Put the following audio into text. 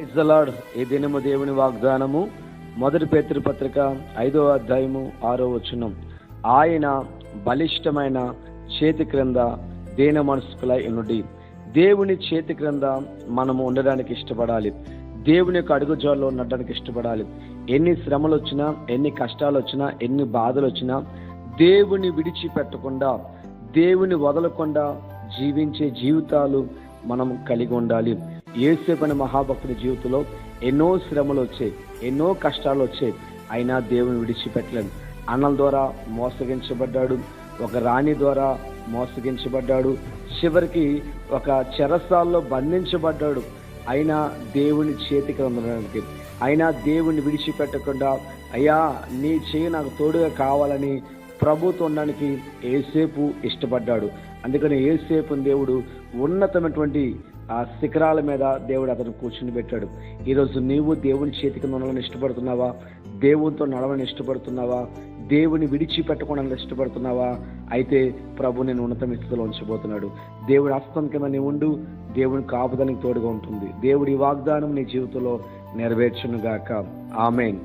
ఇజ్జలాడ్ ఈ దినము దేవుని వాగ్దానము. మొదటి పేతృపత్రిక ఐదో అధ్యాయము ఆరో వచనం. ఆయన బలిష్టమైన చేతి క్రింద దేన మనస్కులై ఉండి దేవుని చేతి క్రింద మనము ఉండడానికి ఇష్టపడాలి. దేవుని యొక్క అడుగుజాల్లో ఉండడానికి ఇష్టపడాలి. ఎన్ని శ్రమలు వచ్చినా ఎన్ని కష్టాలు వచ్చినా ఎన్ని బాధలు వచ్చినా దేవుని విడిచిపెట్టకుండా దేవుని వదలకుండా జీవించే జీవితాలు మనం కలిగి ఉండాలి. ఏసేపని మహాభక్తుడి జీవితంలో ఎన్నో శ్రమలు వచ్చాయి ఎన్నో కష్టాలు వచ్చాయి. అయినా దేవుని విడిచిపెట్టలేదు అన్నల ద్వారా మోసగించబడ్డాడు ఒక రాణి ద్వారా మోసగించబడ్డాడు చివరికి ఒక చెరసాల్లో బంధించబడ్డాడు. అయినా దేవుని చేతికి ఉండడానికి అయినా దేవుని విడిచిపెట్టకుండా అయ్యా నీ చేయి నాకు తోడుగా కావాలని ప్రభుత్వం ఉండడానికి ఏసేపు ఇష్టపడ్డాడు. అందుకని ఏసేపు దేవుడు ఉన్నతమైనటువంటి ఆ శిఖరాల మీద దేవుడు అతను కూర్చుని పెట్టాడు. ఈరోజు నీవు దేవుని చేతికి నడవాలని ఇష్టపడుతున్నావా? దేవునితో నడవని ఇష్టపడుతున్నావా? దేవుని విడిచిపెట్టకుండా ఇష్టపడుతున్నావా? అయితే ప్రభు నేను ఉన్నతమైన స్థితిలో ఉంచబోతున్నాడు. దేవుడి హస్తం కింద నీ ఉండు దేవుని కాపుదానికి తోడుగా ఉంటుంది. దేవుడి వాగ్దానం నీ జీవితంలో నెరవేర్చునుగాక. ఆమెన్.